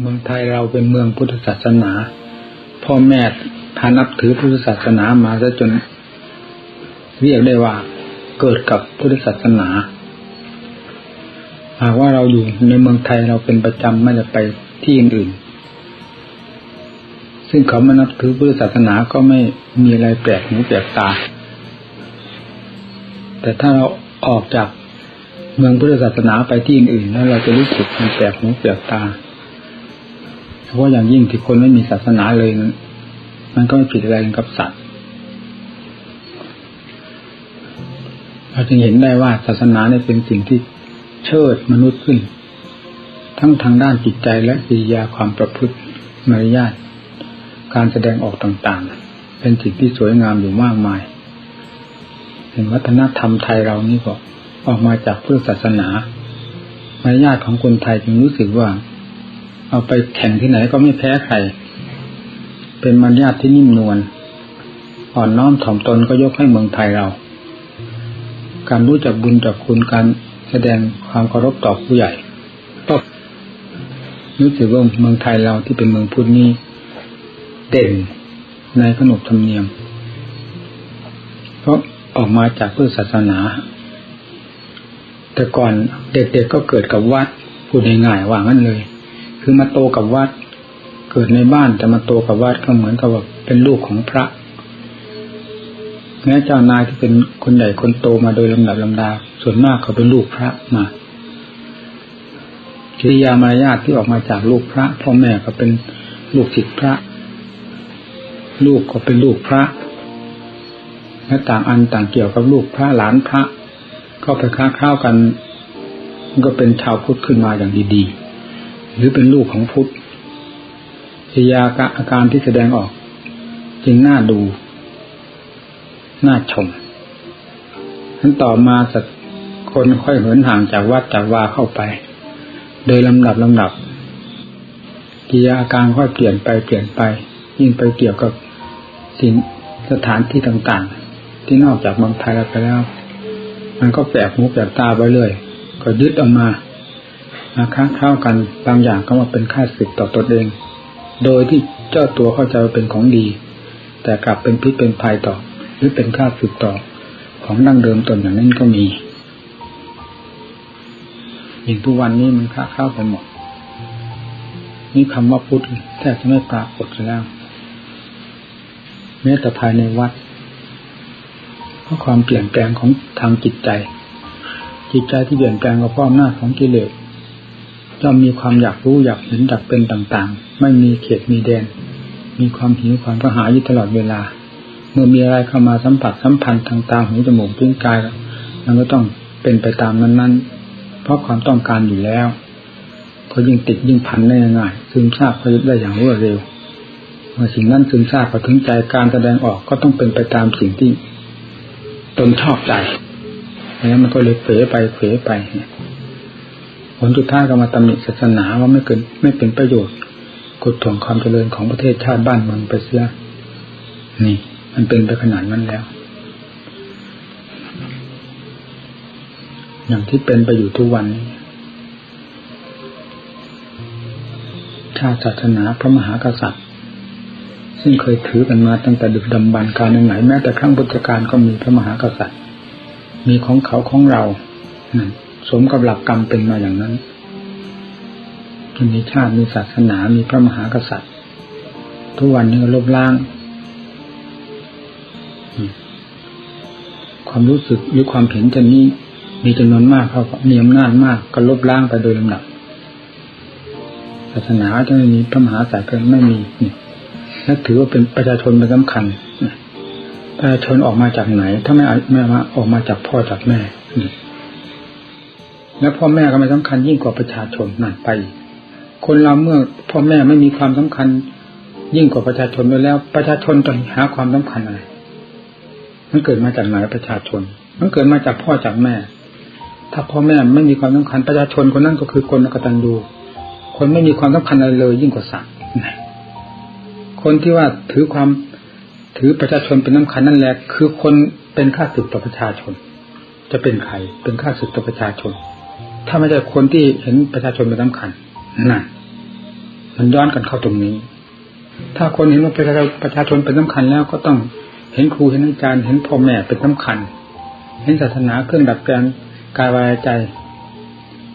เมืองไทยเราเป็นเมืองพุทธศาสนา พ่อแม่พานับถือพุทธศาสนามาซะจน เรียกได้ว่าเกิดกับพุทธศาสนา หากว่าเราอยู่ในเมืองไทยเราเป็นประจำไม่ได้ไปที่อื่นๆซึ่งเขามานับถือพุทธศาสนาก็ไม่มีอะไรแปลกหูแปลกตา แต่ถ้าเราออกจากเมืองพุทธศาสนาไปที่อื่นๆแล้วเราจะรู้สึกมันแปลกหูแปลกตา พราะอย่างยิ่งที่คนไม่มีศาสนาเลยนั้นมันก็ไม่ผิดอะไรกับสัตว์เราจึงเห็นได้ว่าศาสนาเนี่ยเป็นสิ่งที่เชิดมนุษย์ขึ้น ทั้งทางด้านจิตใจและกิริยาความประพฤติมารยาทการแสดงออกต่างๆ เป็นสิ่งที่สวยงามอยู่มากมายเห็นวัฒนธรรมไทยเรานี่ก็ออกมาจากเพุทธศาสนามารยาทของคนไทยจึงรู้สึกว่า เอาไปแข่งที่ไหนก็ไม่แพ้ใคร เป็นมารยาทที่นิ่มนวล อ่อนน้อมถ่อมตนก็ยกให้เมืองไทยเรา การรู้จักบุญจักคุณการแสดงความเคารพต่อผู้ใหญ่ก็รู้สึกว่าเมืองไทยเราที่เป็นเมืองพุทธนี้ เด่นในขนบธรรมเนียม เพราะออกมาจากพุทธศาสนา แต่ก่อนเด็กๆก็เกิดกับวัดพูดง่ายๆว่างั้นเลย คือมาโตกับวัด เกิดในบ้านแต่มาโตกับวัดก็เหมือนกับว่าเป็นลูกของพระแม้เจ้านายที่เป็นคนใหญ่คนโตมาโดยลำดับลำดา ส่วนมากเขาเป็นลูกพระมากิริยามารยาทที่ออกมาจากลูกพระพ่อแม่ก็เป็นลูกศิษย์พระ ลูกก็เป็นลูกพระและต่างอันต่างเกี่ยวกับลูกพระหลานพระ เข้าไปค้าข้าวกัน ก็เป็นชาวพุทธขึ้นมาอย่างดีๆ หรือเป็นลูกของพุทธกิริยาอาการที่แสดงออก จึงน่าดู น่าชมนั้นต่อมาสักคนค่อยเหินห่างจากวัดจากวาเข้าไป โดยลำดับลำดับกิริยาอาการค่อยเปลี่ยนไปเปลี่ยนไป ยิ่งไปเกี่ยวกับสิ่งสถานที่ต่างๆ ที่นอกจากเมืองไทยแล้วไปแล้ว มันก็แปลกหูแปลกตาไปเลยก็ยึดออกมา มาค้างเข้ากันบางอย่างก็มาเป็นค่าศึกต่อตนเอง โดยที่เจ้าตัวเข้าใจว่าเป็นของดี แต่กลับเป็นพิษเป็นภัยต่อ หรือเป็นค่าสึกต่อของดั้งเดิมตนอย่างนั้นก็มีอย่างทุกวันนี้มันค้าเข้าไปหมด นี่คำว่าพุทธแทบจะไม่ปรากฏแล้วแม้แต่ภายในวัดเพราะความเปลี่ยนแปลงของทางจิตใจ จิตใจที่เปลี่ยนแปลงก็เพราะอำนาจของกิเลส ย่อมมีความอยากรู้อยากเห็นอยากเป็นต่างๆ ไม่มีเขตมีแดน มีความหิวความกระหายอยู่ตลอดเวลา เมื่อมีอะไรเข้ามาสัมผัสสัมพันธ์ทางตาหูจมูกลิ้นกายมันก็ต้องเป็นไปตามนั้นๆ เพราะความต้องการอยู่แล้วก็ยิ่งติดยิ่งพันได้ง่ายซึมซาบก็ยึดได้อย่างรวดเร็วเมื่อสิ่งนั้นซึมซาบพอถึงใจการแสดงออกก็ต้องเป็นไปตามสิ่งที่ตนชอบใจแล้วมันก็เลยเผลอไปเผลอไป ผลสุดท้ายก็มาตำหนิศาสนาว่าไม่เกินไม่เป็นประโยชน์กดถ่วงความเจริญของประเทศชาติบ้านเมืองไปเสียนี่ มันเป็นไปขนาดนั้นแล้ว อย่างที่เป็นไปอยู่ทุกวัน ชาติศาสนาพระมหากษัตริย์ ซึ่งเคยถือกันมาตั้งแต่ดึกดำบรรการไหนแม้แต่ครั้งพุทธกาลก็มีพระมหากษัตริย์ มีของเขาของเรา สมกับหลักกรรมเป็นมาอย่างนั้นมีชาติมีศาสนามีพระมหากษัตริย์ ทุกวันนี้ก็ลบล้าง ความรู้สึกหรือความเห็นจะนี้มีจำนวนมากเขามีอำนาจมากก็ลบล้างไปโดยลำดับศาสนาจะไม่มีพระมหาสายเกินไม่มีนี่และถือว่าเป็นประชาชนเป็นสำคัญประชาชนออกมาจากไหน ถ้าไม่ไม่มาออกมาจากพ่อจากแม่นี่ แล้วพ่อแม่ก็ไม่สำคัญยิ่งกว่าประชาชนนั่นไป คนเราเมื่อพ่อแม่ไม่มีความสำคัญ ยิ่งกว่าประชาชนไปแล้ว ประชาชนต้องหาความสำคัญอะไรมันเกิดมาจากไหนประชาชน มันเกิดมาจากพ่อจากแม่ ถ้าพ่อแม่ไม่มีความสำคัญประชาชนคนนั้นก็คือคนกตัญญูคนไม่มีความสำคัญอะไรเลย ยิ่งกว่าสัตว์คนที่ว่าถือความถือประชาชนเป็นสาคัญนั่นแหละ คือคนเป็นข้าศึกต่อประชาชน จะเป็นใครเป็นข้าศึกต่อประชาชน ถ้าไม่ใช่คนที่เห็นประชาชนเป็นสาคัญนั่นมันย้อนกันเข้าตรงนี้ ถ้าคนเห็นว่าประชาชนเป็นสำคัญแล้วก็ต้องเห็นครูเห็นอาจารย์เห็นพ่อแม่เป็นสำคัญ เห็นศาสนาเครื่องดัดแปลงกายวายใจ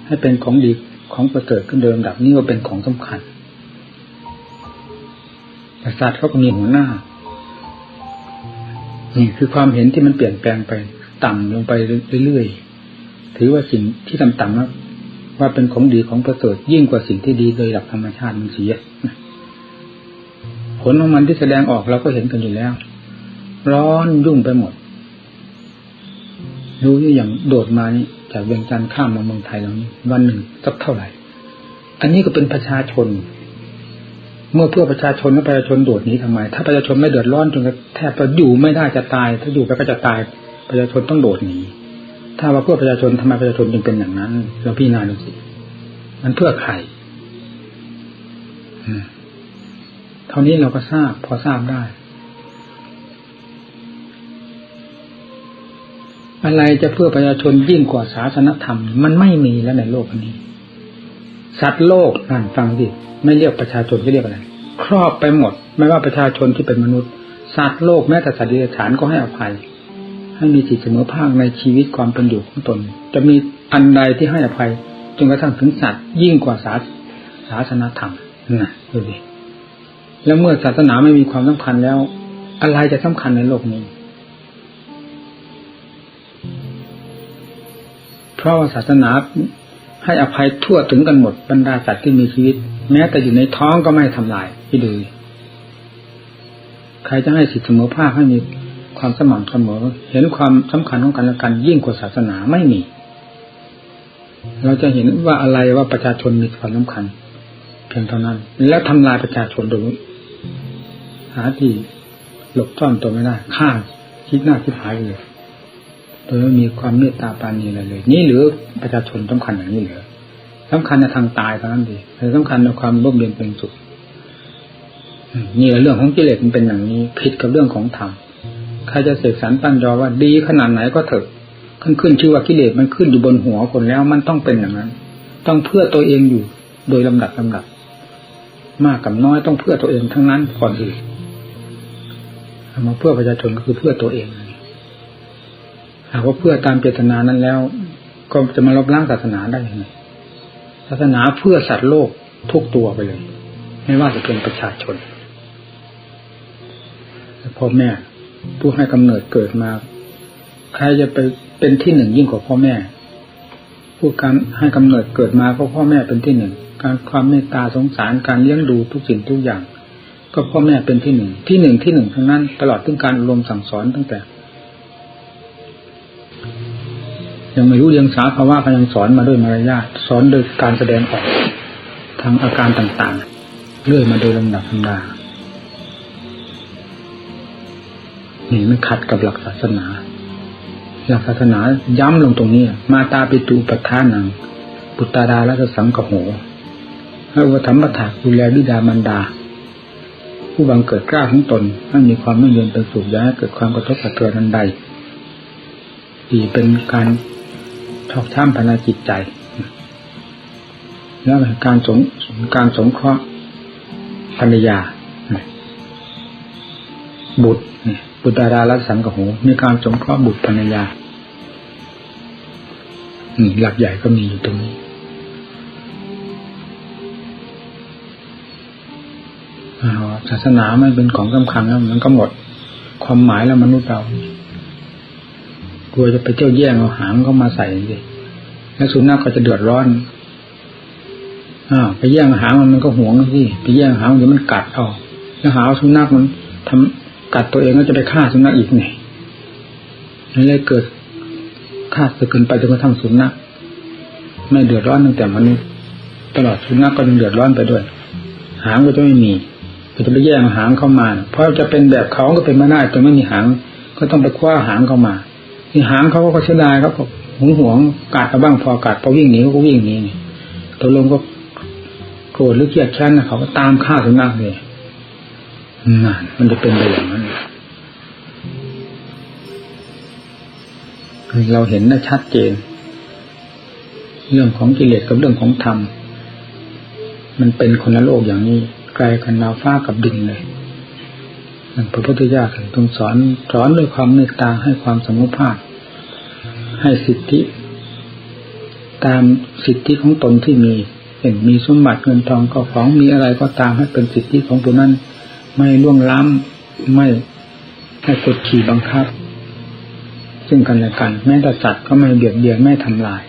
ให้เป็นของดีของประเสริฐขึ้นเดิมดับนี่ว่าเป็นของสำคัญประสาเขาก็มีหัวหน้า นี่คือความเห็นที่มันเปลี่ยนแปลงไป ต่ำลงไปเรื่อยๆ ถือว่าสิ่งที่ต่ำๆว่าว่าเป็นของดีของประเสริฐยิ่งกว่าสิ่งที่ดีโดยหลักธรรมชาติมันเสียผลของมันที่แสดงออกเราก็เห็นกันอยู่แล้ว ร้อนยุ่งไปหมดดูนี่อย่างโดดมานี่จากเวียงจันทร์ข้ามมาเมืองไทยแล้วนี่วันหนึ่งสักเท่าไหร่ อันนี้ก็เป็นประชาชน เมื่อเพื่อประชาชนแล้วประชาชนโดดหนีทำไม ถ้าประชาชนไม่เดือดร้อนจนแทบจะอยู่ไม่ได้จะตาย ถ้าอยู่ไปก็จะตาย ประชาชนต้องโดดหนี ถ้าว่าเพื่อประชาชนทำไมประชาชนจึงเป็นอย่างนั้นเราพี่นาดูสิมันเพื่อใครเท่านี้เราก็ทราบ พอทราบได้ อะไรจะเพื่อประชาชนยิ่งกว่าศาสนธรรม มันไม่มีแล้วในโลกนี้ สัตว์โลกนั่นฟังดิไม่เรียกประชาชนจะเรียกอะไร ครอบไปหมด ไม่ว่าประชาชนที่เป็นมนุษย์ สัตว์โลกแม้แต่สัตว์เดิบฉานก็ให้อภัย ให้มีจิตเสมอภาคในชีวิตความเป็นอยู่ของตน จะมีอันใดที่ให้อภัยจนกระทั่งถึงสัตว์ยิ่งกว่าศาศาสนาธรรมนะดูดิแล้วเมื่อศาสนาไม่มีความสำคัญแล้ว อะไรจะสำคัญในโลกนี้ เพราะศาสนาให้อภัยทั่วถึงกันหมดบรรดาสัตว์ที่มีชีวิต แม้แต่อยู่ในท้องก็ไม่ทำลายพี่ดูใครจะให้สิทธิเสมอภาคให้มี ความสม่ำเสมอ เห็นความสำคัญของกันและกันยิ่งกว่าศาสนาไม่มี เราจะเห็นว่าอะไรว่าประชาชนมีความสำคัญ เพียงเท่านั้น แล้วทำลายประชาชนโดยหาที่หลบซ่อนตัวไม่ได้ฆ่าคิดหน้าคิดหายเลยโดยไม่มีความเมตตาปานีอะไรเลย นี่หรือประชาชนสำคัญอย่างนี้เหรือสำคัญในทางตายเท่านั้นดีแต่สำคัญในความร่มเย็นเป็นสุขนี่เรื่องของกิเลสมันเป็นอย่างนี้ผิดกับเรื่องของธรรม ใครจะเสกสรรตั้นยอว่าดีขนาดไหนก็เถอะขึ้นขึ้นชื่อว่ากิเลสมันขึ้นอยู่บนหัวคนแล้วมันต้องเป็นอย่างนั้น ต้องเพื่อตัวเองอยู่โดยลำดับลำดับ มากกับน้อยต้องเพื่อตัวเองทั้งนั้นก่อนอื่นมาเพื่อประชาชนก็คือเพื่อตัวเองหากว่าเพื่อตามเจตนานั้นแล้ว ก็จะมาลบล้างศาสนาได้ยังไงศาสนาเพื่อสัตว์โลกทุกตัวไปเลย ไม่ว่าจะเป็นประชาชนพ่อแม่ ผู้ให้กำเนิดเกิดมา ใครจะไปเป็นที่หนึ่งยิ่งกว่าพ่อแม่ ผู้การให้กำเนิดเกิดมาเพราะพ่อแม่เป็นที่หนึ่ง การความเมตตาสงสารการเลี้ยงดูทุกสิ่งทุกอย่าง ก็พ่อแม่เป็นที่หนึ่ง ที่หนึ่งที่หนึ่งทั้งนั้น ตลอดถึงการรวมสั่งสอนตั้งแต่ ยังไม่รู้เรียงสาภาวะก็ยังสอนมาด้วยมารยาทสอนโดยการแสดงออกทางอาการต่างๆ เรื่อยมาโดยลำดับธรรมดา นี่มันขัดกับหลักศาสนา หลักศาสนาย้ำลงตรงนี้ มาตาปิตูปัฏฐานังปุตตาดาและสังกโหให้อุปถัมภะถาดูแลบิดามารดา ผู้บังเกิดกล้าของตนให้มีความไม่เย็นเป็นสุขย้ายเกิดความกระทบกระเทือนันใดดีเป็นการชอกช้ำภายในจิตใจ แล้วการสงการสงเคราะห์ภรรยาบุตร บุตรดาราลัสังกหูมีการสงเคราะห์บุตรภรรยาหลักใหญ่ก็มีอยู่ตรงนี้ศาสนาไม่เป็นของสำคัญแล้วมันก็หมดความหมายแล้วมนุษย์เรากลัวจะไปเจ้าแย่งเอาหางเข้ามาใส่สิแล้วสุนัขก็จะเดือดร้อนอ้าไปแย่งหางมันมันก็หวงสิไปแย่งหางเดี๋ยวมันกัดเอาแล้วหาสุนัขมันทำ กัดตัวเองก็จะไปฆ่าสุนัขอีกไงนี่เลยเกิดฆ่าจะเกินไปจนกระทั่งสุนัขไม่เดือดร้อนตั้งแต่มนุษย์ตลอดสุนัขก็ยังเดือดร้อนไปด้วย หางก็จะไม่มีจะไปแย่งหางเข้ามา เพราะจะเป็นแบบเขาก็เป็นไม่ได้แต่ไม่มีหาง ก็ต้องไปคว้าหางเข้ามาที่หางเขาก็เสียดายเขาก็หงหวงกัดกระบ้างพอกัดพอวิ่งหนีก็วิ่งหนีตัวลงก็โกรธหรือเกลียดแค้นนะเขาก็ตามฆ่าสุนัขเลย นั่นมันจะเป็นไปอย่างนั้นเราเห็นได้ชัดเจน เรื่องของกิเลสกับเรื่องของธรรม มันเป็นคนละโลกอย่างนี้ไกลกันดาวฟ้ากับดินเลยพระพุทธเจ้าถึงตรงสอนสอนด้วยความเมตตาให้ความสมุภาพ ให้สิทธิ ตามสิทธิของตนที่มีเห็นมีสมบัติเงินทองก็ของมีอะไรก็ตามให้เป็นสิทธิของตัวนั้น ไม่ล่วงล้ำไม่ให้กดขี่บังคับ ซึ่งกันและกัน แม้แต่สัตว์ก็ไม่เบียดเบียนไม่ทำลาย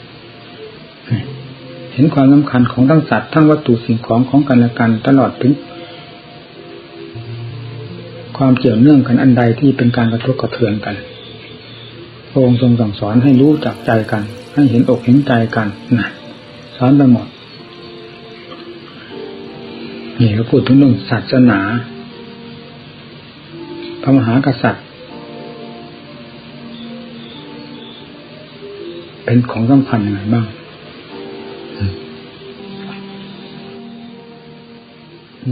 เห็นความสำคัญของทั้งสัตว์ทั้งวัตถุสิ่งของของกันและกัน ตลอดถึงความเกี่ยวเนื่องกันอันใดที่เป็นการกระทบกระเทือนกันพระองค์ทรงสั่งสอนให้รู้จักใจกัน ให้เห็นอกเห็นใจกันนะสอนไปหมดนี่เราพูดถึงเรื่องศาสนา พระมหากษัตริย์ เป็นของสำคัญยังไงบ้าง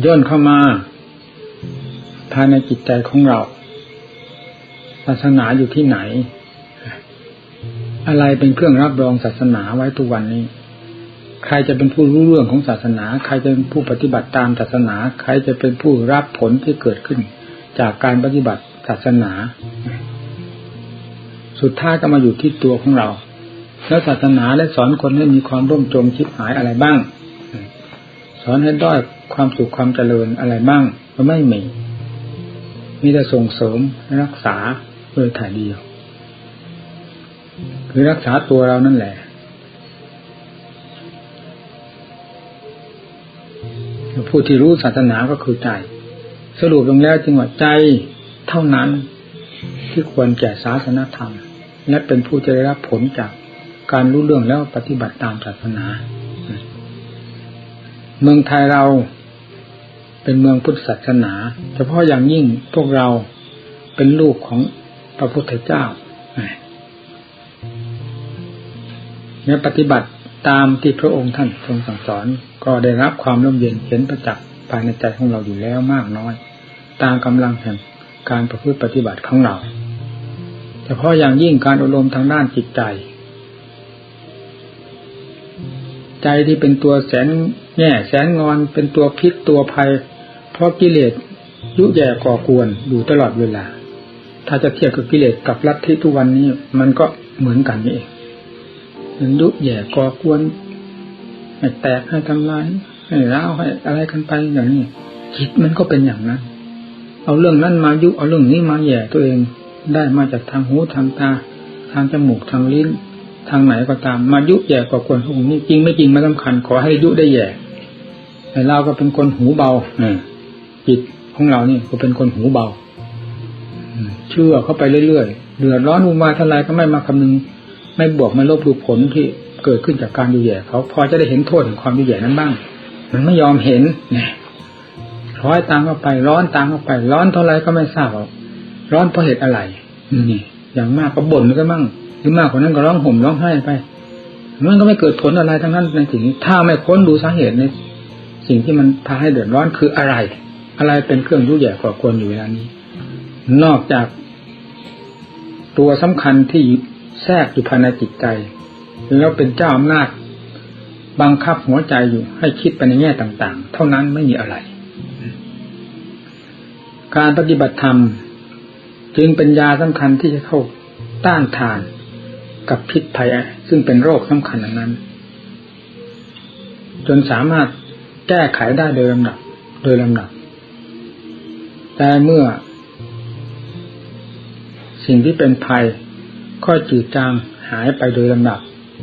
ย่นเข้ามาภายในจิตใจของเราศาสนาอยู่ที่ไหน อะไรเป็นเครื่องรับรองศาสนาไว้ทุกวันนี้ ใครจะเป็นผู้รู้เรื่องของศาสนา ใครจะเป็นผู้ปฏิบัติตามศาสนา ใครจะเป็นผู้รับผลที่เกิดขึ้น จากการปฏิบัติศาสนา สุดท้ายก็มาอยู่ที่ตัวของเรา แล้วศาสนาได้สอนคนให้มีความร่มจมชิบหายอะไรบ้าง สอนให้ด้อยความสุขความเจริญอะไรบ้างก็ไม่มี มีแต่ส่งเสริมรักษาโดยถ่ายเดียว คือรักษาตัวเรานั่นแหละผู้ที่รู้ศาสนาก็คือใจ สรุปลงแล้วจึงว่าใจเท่านั้นที่ควรแก่ศาสนธรรม และเป็นผู้จะได้รับผลจากการรู้เรื่องแล้วปฏิบัติตามศาสนา เมืองไทยเราเป็นเมืองพุทธศาสนา เฉพาะอย่างยิ่งพวกเราเป็นลูกของพระพุทธเจ้าเนี่ยปฏิบัติตามที่พระองค์ท่านทรงสั่งสอน ก็ได้รับความร่มเย็นเห็นประจักษ์ภายในใจของเราอยู่แล้วมากน้อย ตามกำลังแห่งการประพฤติปฏิบัติของเราเฉพาะอย่างยิ่งการอบรมทางด้านจิตใจ ใจที่เป็นตัวแสนแง่แสนงอนเป็นตัวพิษตัวภัย เพราะกิเลสยุแย่ก่อกวนอยู่ตลอดเวลา ถ้าจะเทียบกับกิเลสกับลัทธิทุกวันนี้มันก็เหมือนกันนี่เองมันยุแย่ก่อกวนให้แตกให้ทำลายให้ร้าวให้อะไรกันไปอย่างนี้จิตมันก็เป็นอย่างนั้น เอาเรื่องนั้นมายุเอาเรื่องนี้มาแย่ตัวเองได้มาจากทางหูทางตา ทางจมูกทางลิ้น ทางไหนก็ตาม มายุแย่ก่อกวนพวกนี้จริงไม่จริงไม่สำคัญ ขอให้ยุได้แย่แต่เราก็เป็นคนหูเบาจิตของเรานี่ก็เป็นคนหูเบาเชื่อเข้าไปเรื่อยๆเดือดร้อนอุมาทลายก็ไม่มาคำนึง ไม่บวกไม่ลบดูผลที่เกิดขึ้นจากการดูแย่เขาพอจะได้เห็นโทษของความดูแย่นั้นบ้าง มันไม่ยอมเห็นเนี่ย ร้อยตามเข้าไป ร้อนตามเข้าไป ร้อนเท่าไรก็ไม่ทราบร้อนเพราะเหตุอะไรนี่อย่างมากก็บ่นก็มั่งหรือมากกว่านั้นก็ร้องห่มร้องไห้ไปมันก็ไม่เกิดผลอะไรทั้งนั้นในสิ่งนี้ถ้าไม่ค้นดูสาเหตุในสิ่งที่มันพาให้เดือดร้อนคืออะไร อะไรเป็นเครื่องยุ่ยแย่ก่อกวนอยู่เวลานี้ นอกจากตัวสำคัญที่แทรกอยู่ภายในจิตใจ แล้วเป็นเจ้าอำนาจบังคับหัวใจอยู่ให้คิดไปในแง่ต่าง ๆ เท่านั้นไม่มีอะไร การปฏิบัติธรรม จึงเป็นยาสำคัญที่จะเข้าต้านทานกับพิษภัยซึ่งเป็นโรคสำคัญนั้น จนสามารถแก้ไขได้โดยลำดับ โดยลำดับ แต่เมื่อ สิ่งที่เป็นภัยค่อยจืดจางหายไปโดยลำดับ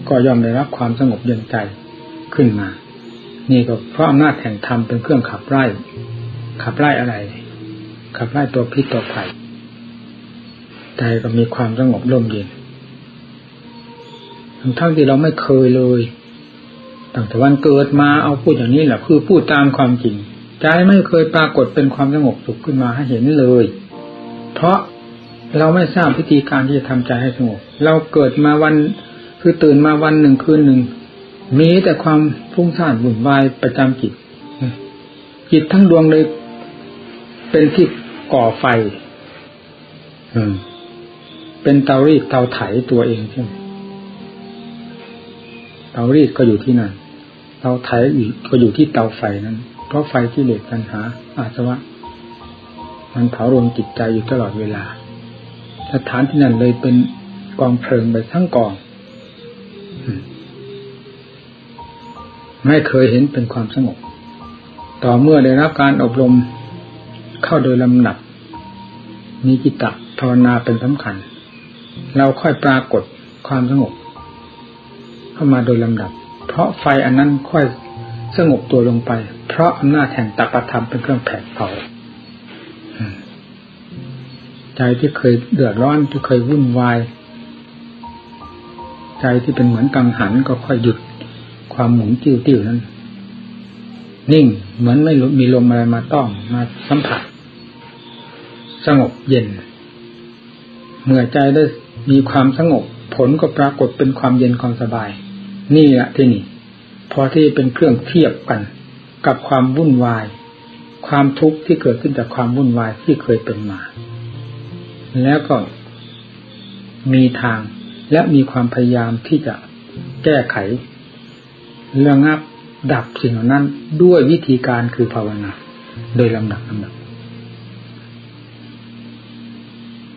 ก็ย่อมได้รับความสงบเย็นใจขึ้นมา นี่ก็เพราะอำนาจแห่งธรรมเป็นเครื่องขับไล่ขับไล่อะไร ขับไล่ตัวพิษตัวภัยใจก็มีความสงบร่มเย็นทั้งที่เราไม่เคยเลยตั้งแต่วันเกิดมาเอาพูดอย่างนี้แหละคือพูดตามความจริงใจไม่เคยปรากฏเป็นความสงบสุขขึ้นมาให้เห็นเลย เพราะเราไม่ทราบวิธีการที่จะทำใจให้สงบ เราเกิดมาวันคือตื่นมาวันหนึ่งคืนหนึ่ง มีแต่ความฟุ้งซ่านวุ่นวายประจำจิต จิตทั้งดวงเลย เป็นที่ก่อไฟอืมเป็นเตารีดเตาไถตัวเองใช่ไหมเตารีดก็อยู่ที่นั่นเตาไถอีกก็อยู่ที่เตาไฟนั้น เพราะไฟที่เหล็กปัญหา อาสวะ มันเผารวมจิตใจอยู่ตลอดเวลา สถานที่นั้นเลยเป็นกองเพลิงไปทั้งกอง ไม่เคยเห็นเป็นความสงบ ต่อเมื่อได้รับการอบรม เข้าโดยลำดับ มีจิตตภาวนาเป็นสำคัญ เราค่อยปรากฏความสงบ เข้ามาโดยลำดับ เพราะไฟอันนั้นค่อยสงบตัวลงไป เพราะอำนาจแห่งตปธรรมเป็นเครื่องแผดเผาใจที่เคยเดือดร้อนที่เคยวุ่นวาย ใจที่เป็นเหมือนกังหันก็ค่อยหยุดความหมุนติ้วติ้วนั้น นิ่งเหมือนไม่มีลมอะไรมาต้องมาสัมผัส สงบเย็น เมื่อใจได้มีความสงบ ผลก็ปรากฏเป็นความเย็นความสบาย นี่แหละที่นี่ พอที่เป็นเครื่องเทียบกัน กับความวุ่นวาย ความทุกข์ที่เกิดขึ้นจากความวุ่นวายที่เคยเป็นมา แล้วก็มีทางและมีความพยายามที่จะแก้ไขเระงับ ดับสิ่งเหล่านั้นด้วยวิธีการคือภาวนา โดยลำดับลำดับ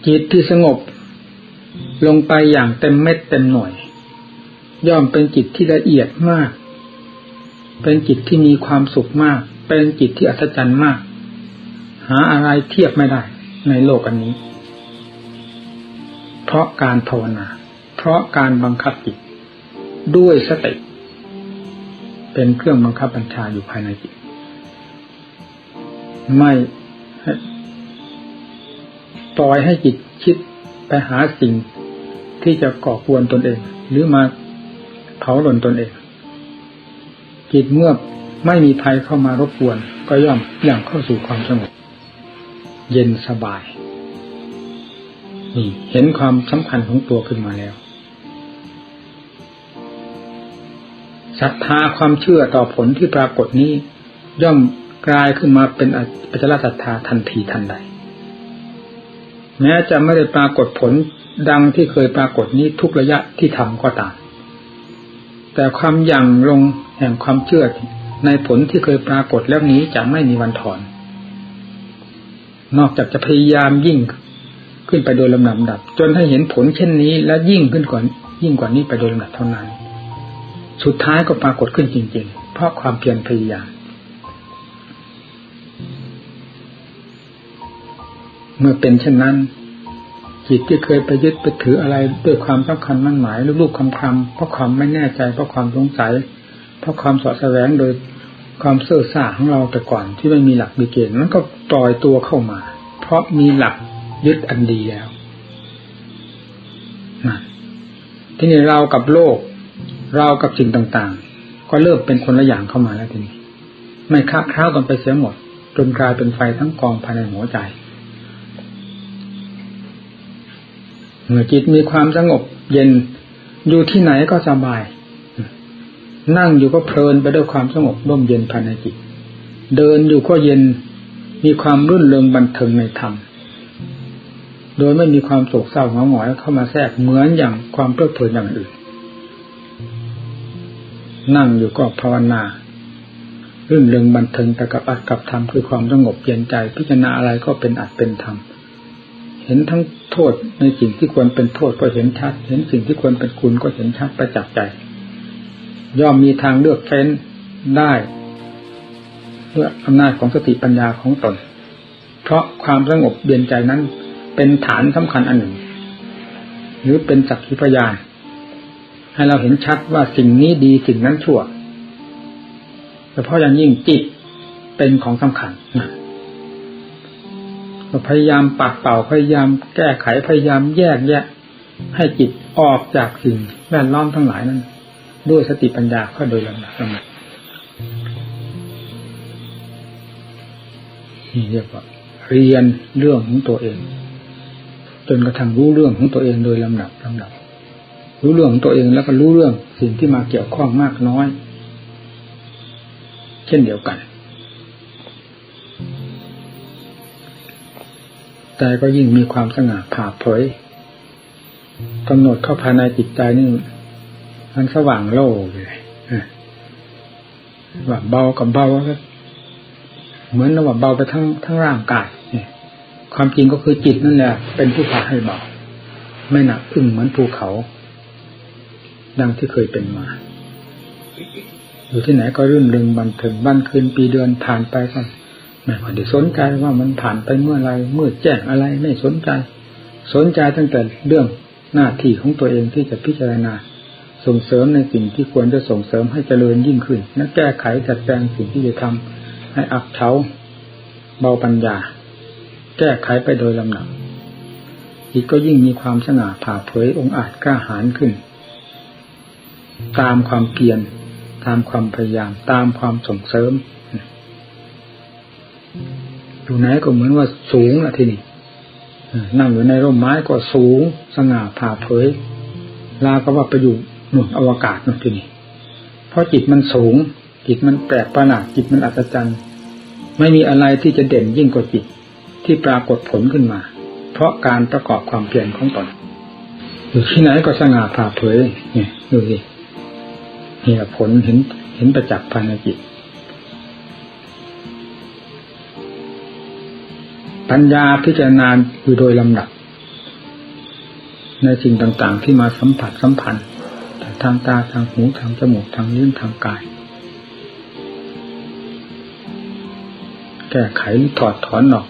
จิตที่สงบลงไปอย่างเต็มเม็ดเต็มหน่วย ย่อมเป็นจิตที่ละเอียดมาก เป็นจิตที่มีความสุขมาก เป็นจิตที่อัศจรรย์มาก หาอะไรเทียบไม่ได้ในโลกอันนี้ เพราะการภาวนา เพราะการบังคับจิต ด้วยสติ เป็นเครื่องบังคับบัญชาอยู่ภายในจิต ไม่ปล่อยให้จิตคิดไปหาสิ่งที่จะก่อกวนตนเอง หรือมาเผาหล่นตนเอง จิตเมื่อไม่มีภัยเข้ามารบกวน ก็ย่อมอย่างเข้าสู่ความสงบเย็นสบายนี่เห็นความสำคัญของตัวขึ้นมาแล้ว ศรัทธาความเชื่อต่อผลที่ปรากฏนี้ ย่อมกลายขึ้นมาเป็นปัจจลศรัทธาทันทีทันใด แม้จะไม่ได้ปรากฏผลดังที่เคยปรากฏนี้ทุกระยะที่ทำก็ตาม แต่ความยั่งลงแห่งความเชื่อในผลที่เคยปรากฏแล้วนี้จะไม่มีวันถอน นอกจากจะพยายามยิ่งขึ้นไปโดยลำดับจนให้เห็นผลเช่นนี้ และยิ่งขึ้นกว่ายิ่งกว่านี้ไปโดยลำดับเท่านั้น สุดท้ายก็ปรากฏขึ้นจริง ๆ เพราะความเพียรพยายามเมื่อเป็นเช่นนั้น จิตที่เคยไปยึดไปถืออะไรด้วยความสำคัญมั่นหมายลูกๆคำคำเพราะความไม่แน่ใจเพราะความสงสัย เพราะความสอดแสวงโดยความเสื่อซ่าของเราแต่ก่อนที่ไม่มีหลักมีเกณฑ์มันก็ปล่อยตัวเข้ามา เพราะมีหลักยึดอันดีแล้วนะที่นี่เรากับโลก เรากับสิ่งต่างๆ ก็เริ่มเป็นคนละอย่างเข้ามาแล้วทีนี้ ไม่ค้าคร้ากันไปเสียหมด จนกลายเป็นไฟทั้งกองภายในหัวใจ เมื่อจิตมีความสงบเย็นอยู่ที่ไหนก็สบาย นั่งอยู่ก็เพลินไปด้วยความสงบร่มเย็นภายในจิต เดินอยู่ก็เย็นมีความรื่นเริงบันเทิงในธรรม โดยไม่มีความโศกเศร้าเหงาหงอยเข้ามาแทรกเหมือนอย่างความเพลิดเพลินอย่างอื่น นั่งอยู่ก็ภาวนารื่นเริงบันเทิงแต่กับอัดกับธรรมคือความสงบเย็นใจ พิจารณาอะไรก็เป็นอัดเป็นธรรมเห็นทั้งโทษในสิ่งที่ควรเป็นโทษก็เห็นชัด เห็นสิ่งที่ควรเป็นคุณก็เห็นชัดประจักษ์ใจ ย่อมมีทางเลือกเฟ้นได้ด้วยอำนาจของสติปัญญาของตน เพราะความสงบเย็นใจนั้นเป็นฐานสำคัญอันหนึ่ง หรือเป็นสักขีพยาน ให้เราเห็นชัดว่าสิ่งนี้ดีสิ่งนั้นชั่วแต่เพราะอย่างยิ่งจิตเป็นของสำคัญนะเราพยายามปัดเป่าพยายามแก้ไขพยายามแยกแยะ ให้จิตออกจากสิ่งแวดล้อมทั้งหลายนั้น ด้วยสติปัญญาก็โดยลำดับลำดับนี่เรียกว่าเรียนเรื่องของตัวเอง จนกระทั่งรู้เรื่องของตัวเองโดยลำดับลำดับ รู้เรื่องของตัวเองแล้วก็รู้เรื่องสิ่งที่มาเกี่ยวข้องมากน้อย เช่นเดียวกันแต่ก็ยิ่งมีความสง่าผ่าเผยกำหนดเข้าภายในจิตใจนี่มันสว่างโล่เลยว่าเบากับเบาก็เหมือนว่าเบาไปทั้งทั้งร่างกายเนี่ยความจริงก็คือจิตนั่นแหละเป็นผู้พาให้เบาไม่หนักอึ้งเหมือนภูเขา ดังที่เคยเป็นมา อยู่ที่ไหนก็รื่นเริงบันเทิงวันคืนปีเดือนผ่านไปก็ไม่ว่าได้สนใจว่ามันผ่านไปเมื่อไรเมื่อแจ้งอะไรไม่สนใจ สนใจตั้งแต่เรื่องหน้าที่ของตัวเองที่จะพิจารณา ส่งเสริมในสิ่งที่ควรจะส่งเสริมให้เจริญยิ่งขึ้น และแก้ไขจัดแปลงสิ่งที่จะทำให้อับเฉาเบาปัญญา แก้ไขไปโดยลำดับจิตก็ยิ่งมีความสง่าผ่าเผยองค์อาจกล้าหาญขึ้น ตามความเพียรตามความพยายาม ตามความส่งเสริมอยู่ไหนก็เหมือนว่าสูงละทีนี้นั่งอยู่ในร่มไม้ก็สูงสง่าผ่าเผยลาก็ว่าไปอยู่หนุนอวกาศนั่นทีนี้เพราะจิตมันสูง จิตมันแปลกประหลาดจิตมันอัศจรรย์ไม่มีอะไรที่จะเด่นยิ่งกว่าจิตที่ปรากฏผลขึ้นมา เพราะการประกอบความเพียรของตนอยู่ที่ไหนก็สง่าผ่าเผยเนี่ยดูสิ นี่ผลเห็นเห็นประจักษ์ภายในจิต ปัญญาพิจารณาอยู่โดยลำดับ ในสิ่งต่างๆ ที่มาสัมผัสสัมพันธ์ทางตาทางหูทางจมูกทางลิ้นทางกาย แก้ไขถอดถอนออก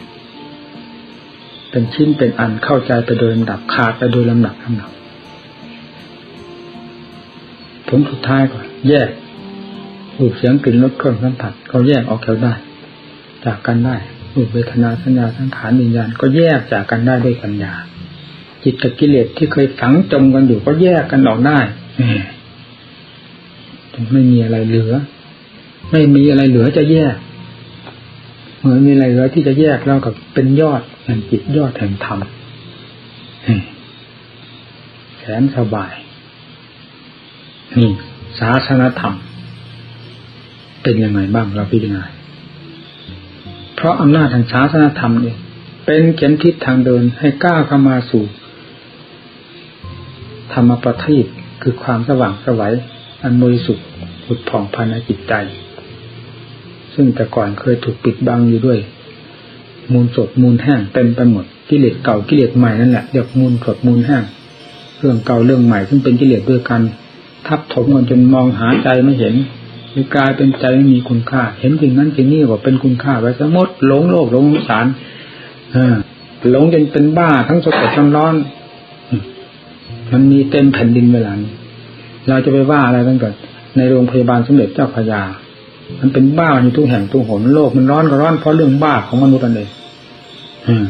เป็นชิ้นเป็นอันเข้าใจไปโดยลำดับขาดไปโดยลำดับลำดับ ผลสุดท้ายก็แยกรูปเสียงกลิ่นรสเครื่องสัมผัสก็แยกออกแล้วได้ จากกันได้รูปเวทนาสัญญาสังขารวิญญาณก็แยกจากกันได้ด้วยปัญญา จิตกับกิเลสที่เคยฝังจมกันอยู่ก็แยกกันออกได้ไม่มีอะไรเหลือ ไม่มีอะไรเหลือจะแยกเหมือนมีอะไรเหลือที่จะแยกเรากับเป็นยอดแห่งจิตยอดแห่งธรรมแสนสบาย นี่ศาสนธรรม เป็นยังไงบ้างเราพิจารณาเพราะอำนาจแห่งศาสนธรรมเนี่ยเป็นเข็มทิศทางเดินให้ก้าวเข้ามาสู่ ธรรมประทีปคือความสว่างสวัยอันบริสุทธิ์หุดผ่องภายในจิตใจ ซึ่งแต่ก่อนเคยถูกปิดบังอยู่ด้วย มูลสดมูลแห้งเต็มไปหมดกิเลสเก่ากิเลสใหม่นั่นแหละเรียกมูลสดมูลแห้งเรื่องเก่าเรื่องใหม่ซึ่งเป็นกิเลสด้วยกัน ทับถมกันจนมองหาใจไม่เห็นหรือกลายเป็นใจไม่มีคุณค่า เห็นสิ่งนั้นสิ่งนี้ว่าเป็นคุณค่าไว้สมมติหลงโลกหลงสารหลงจนเป็นบ้าทั้งสดทั้งร้อน มันมีเต็มแผ่นดินเวลานี้เราจะไปว่าอะไรตั้งแต่ในโรงพยาบาลสมเด็จเจ้าพระยา มันเป็นบ้าอยู่ทุกแห่งทุกหนโลกมันร้อนก็ร้อนเพราะเรื่องบ้าของมนุษย์นั่นเอง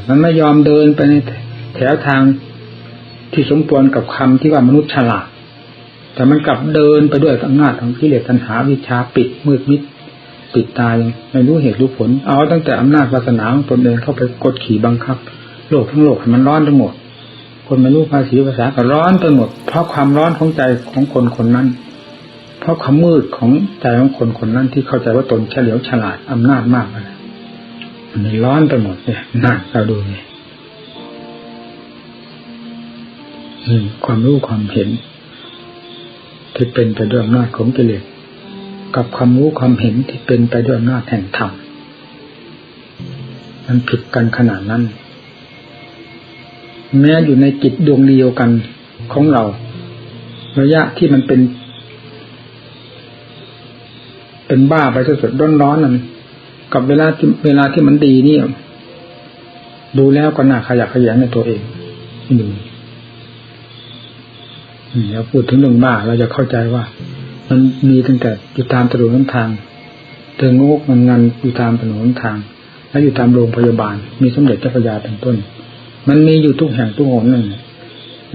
มันไม่ยอมเดินไปในแถวทางที่สมควรกับคำที่ว่ามนุษย์ฉลาด แต่มันกลับเดินไปด้วยอำนาจของกิเลสตัณหาวิชาปิดมืดมิดปิดตายไม่รู้เหตุรู้ผล เอาตั้งแต่อำนาจวาสนาของตนเองเข้าไปกดขี่บังคับ โลกทั้งโลกให้มันร้อนทั้งหมด คนไม่รู้ภาษีภาษาก็ร้อนไปหมด เพราะความร้อนของใจของคนคนนั้น เพราะความมืดของใจของคนคนนั้นที่เข้าใจว่าตนเฉลียวฉลาดอำนาจมากเลยมันร้อนไปหมดเนี่ยน่าเราดูนี่ความรู้ความเห็น ที่เป็นไปด้วยอำนาจของกิเลสกับความรู้ความเห็นที่เป็นไปด้วยอำนาจแห่งธรรมมันผิดกันขนาดนั้น แม้อยู่ในจิตดวงเดียวกันของเรา ระยะที่มันเป็น เป็นบ้าไปสดๆร้อนๆนั่นกับเวลาที่เวลาที่มันดีนี่ดูแล้วก็น่าขยักขยันในตัวเอง ดูเราพูดถึงเรื่องบ้าเราจะเข้าใจว่า มันมีตั้งแต่อยู่ตามถนนทางเติงโกมันงานอยู่ตามถนนทาง และอยู่ตามโรงพยาบาล มีสมเด็จเจ้าพระยาเป็นต้น มันมีอยู่ทุกแห่งทุกหนนั่น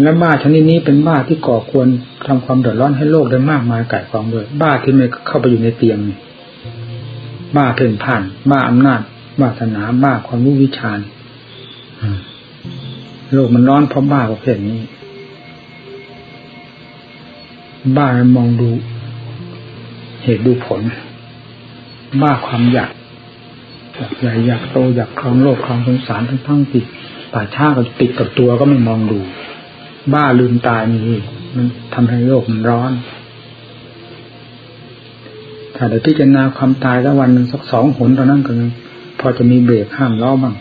และบ้าชนิดนี้เป็นบ้าที่ก่อควรทำความเดือดร้อนให้โลกได้มากมายไก่ความด้วยบ้าที่ไม่เข้าไปอยู่ในเตียงบ้าเพ่นผ่าน บ้าอำนาจบ้าศาสนาบ้าความรู้วิชาโลกมันร้อนเพราะบ้าประเภทนี้ บ้ามองดู เหตุดูผล บ้าความอยากอยากใหญ่อยากโตอยากครองโลกครองสงสารทั้งทั้งติดป่าชาก็ติดกับตัวก็ไม่มองดู บ้าลืมตายนี่มันทำให้โลกมันร้อนถ้าได้พิจารณาความตายแล้ววันหนึ่งสักสองหนตอนนั้นก็พอจะมีเบรกห้ามล้อบ้าง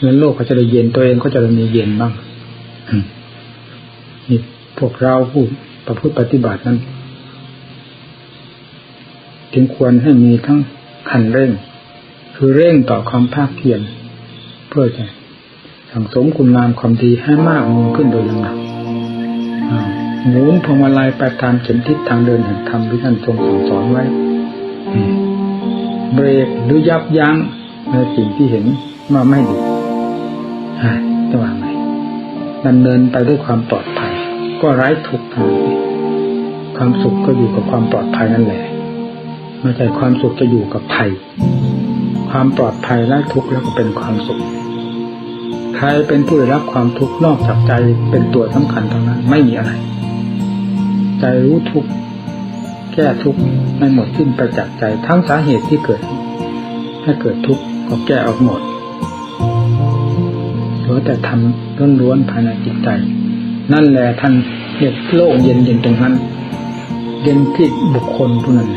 เงินโลกก็จะได้เย็นตัวเองก็จะได้มีเย็นบ้างนี่พวกเราผู้ ประพฤติปฏิบัตินั้น จึงควรให้มีทั้งขันเร่ง คือเร่งต่อความภาคเพียรเพื่อจะสั่งสมคุณงามความดีให้มากมีขึ้นโดยลำดับหมุนพวงมาลัยไปตามเข็มทิศทางเดินแห่งธรรมที่ท่านทรงสั่งสอนไว้เบรกหรือยับยั้งในสิ่งที่เห็นมาไม่ดีจะว่าไงดำเนินไปด้วยความปลอดภัย ก็ไร้ทุกข์ทาง ความสุขก็อยู่กับความปลอดภัยนั่นแหละไม่ใช่ความสุขจะอยู่กับภัย ความปลอดภัยไร้ทุกข์แล้วก็เป็นความสุข ใครเป็นผู้ได้รับความทุกข์นอกจากใจเป็นตัวสำคัญเท่านั้น ไม่มีอะไร ใจรู้ทุกข์แก้ทุกข์ไม่หมดสิ้นไปจากใจทั้งสาเหตุที่เกิดให้เกิดทุกข์ก็แก้ออกหมดเหลือแต่ทำล้วนๆภายในจิตใจ นั่นแหละท่านเรียกโลกเย็นเย็นตรงนั้น เย็นที่บุคคลผู้นั้น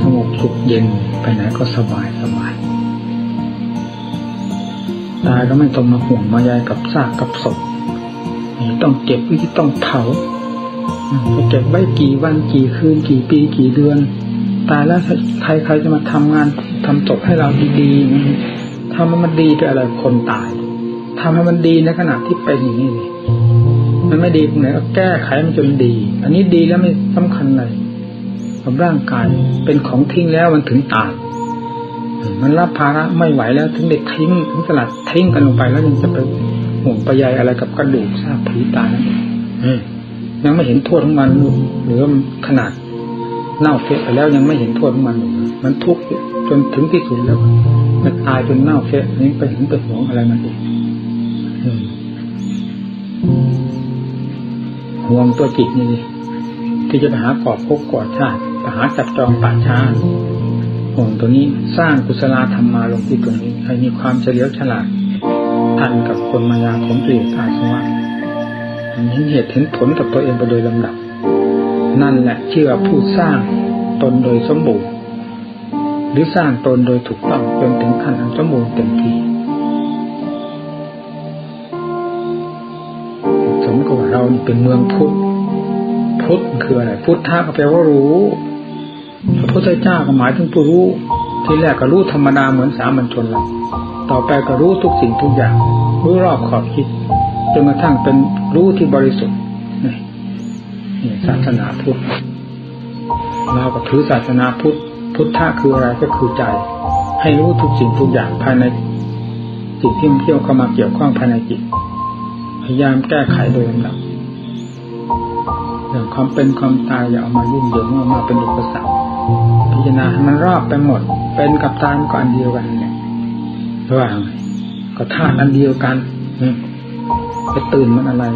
สงบสุขเย็นไปไหนก็สบายสบายตายก็ไม่ต้องมาห่วงมาใยกับซากกับศพต้องเก็บที่ต้องเผาจะเก็บไว้กี่วันกี่คืนกี่ปีกี่เดือน ตายแล้วใครใครจะมาทำงานทำศพให้เราดีๆทำให้มันดีไปอะไรคนตายทำให้มันดีในขณะที่เป็นอย่างนี้ มันไม่ดีตรงไหนก็แก้ไขมันจนดี อันนี้ดีแล้วไม่สำคัญเลยกับร่างกายเป็นของทิ้งแล้วมันถึงตายมันรับภาระไม่ไหวแล้วถึงเด็กทิ้งถึงสลัดทิ้งกันลงไปแล้วยังจะไปห่วงปะยายอะไรกับกระดูกซากผีตายนั่นยังไม่เห็นโทษของมันหรือขนาดเน่าเฟะไปแล้วยังไม่เห็นโทษของมัน มันทุกข์จนถึงที่สุดแล้วมันตายจนเน่าเฟะนี้ไปเห็นไปห่วงอะไรมันอีก ห่วงตัวจิตนี่ที่จะไปหากอบพกกอดชาติไปหาจับจองป่าช้าห่วงตัวนี้สร้างกุศลธรรมมาลงที่ตรงนี้ให้มีความเฉลียวฉลาดทันกับคนมายาของเปลี่ยนอาสวะเห็นเหตุเห็นผลกับตัวเองไปโดยลำดับ นั่นแหละเชื่อผู้สร้างตนโดยสมบูรณ์ หรือสร้างตนโดยถูกต้องจนถึงขั้นอันสมบูรณ์เต็มที่ มกับว่าเป็นเมืองพุทธ พุทธคืออะไร พุทธะก็แปลว่ารู้ พระพุทธเจ้าก็หมายถึงผู้รู้ ที่แรกก็รู้ธรรมดาเหมือนสามัญชนเราต่อไปก็รู้ทุกสิ่งทุกอย่าง รู้รอบขอบคิดจนกระทั่งเป็นรู้ที่บริสุทธิ์นี่ศาสนาพุทธเราก็ถือศาสนาพุทธ พุทธะคืออะไรก็คือใจ ให้รู้ทุกสิ่งทุกอย่างภายในจิตที่มันเที่ยวเข้ามาเกี่ยวข้องภายในจิต พยายามแก้ไขโดยลำดับ รื่องความเป็นความตายอย่าเอามายุ่งเหยิงเอามาเป็นอุปสรรคพิจารณาให้มันรอบไปหมด เป็นกับตายก็อันเดียวกันเนี่ยว่างก็ธาตุอันเดียวกันจะตื่นมันอะไร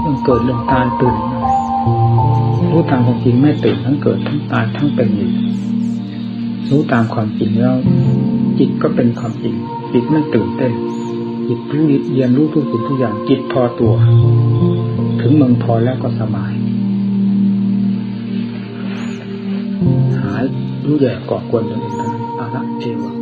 เรื่องเกิดเรื่องตายตื่นอะไรรู้ตามความจริงไม่ตื่นทั้งเกิดทั้งตายทั้งเป็นอยู่รู้ตามความจริงแล้วจิตก็เป็นความจริงจิตไม่ตื่นเต้นจิตรู้เรียนรู้ทุกสิ่งทุกอย่างจิตพอตัว งเมืองพอแล้วก็สบาย หายรู้แย่ก่อกวนอย่างอื่นทั้งนั้นอาละเอวะ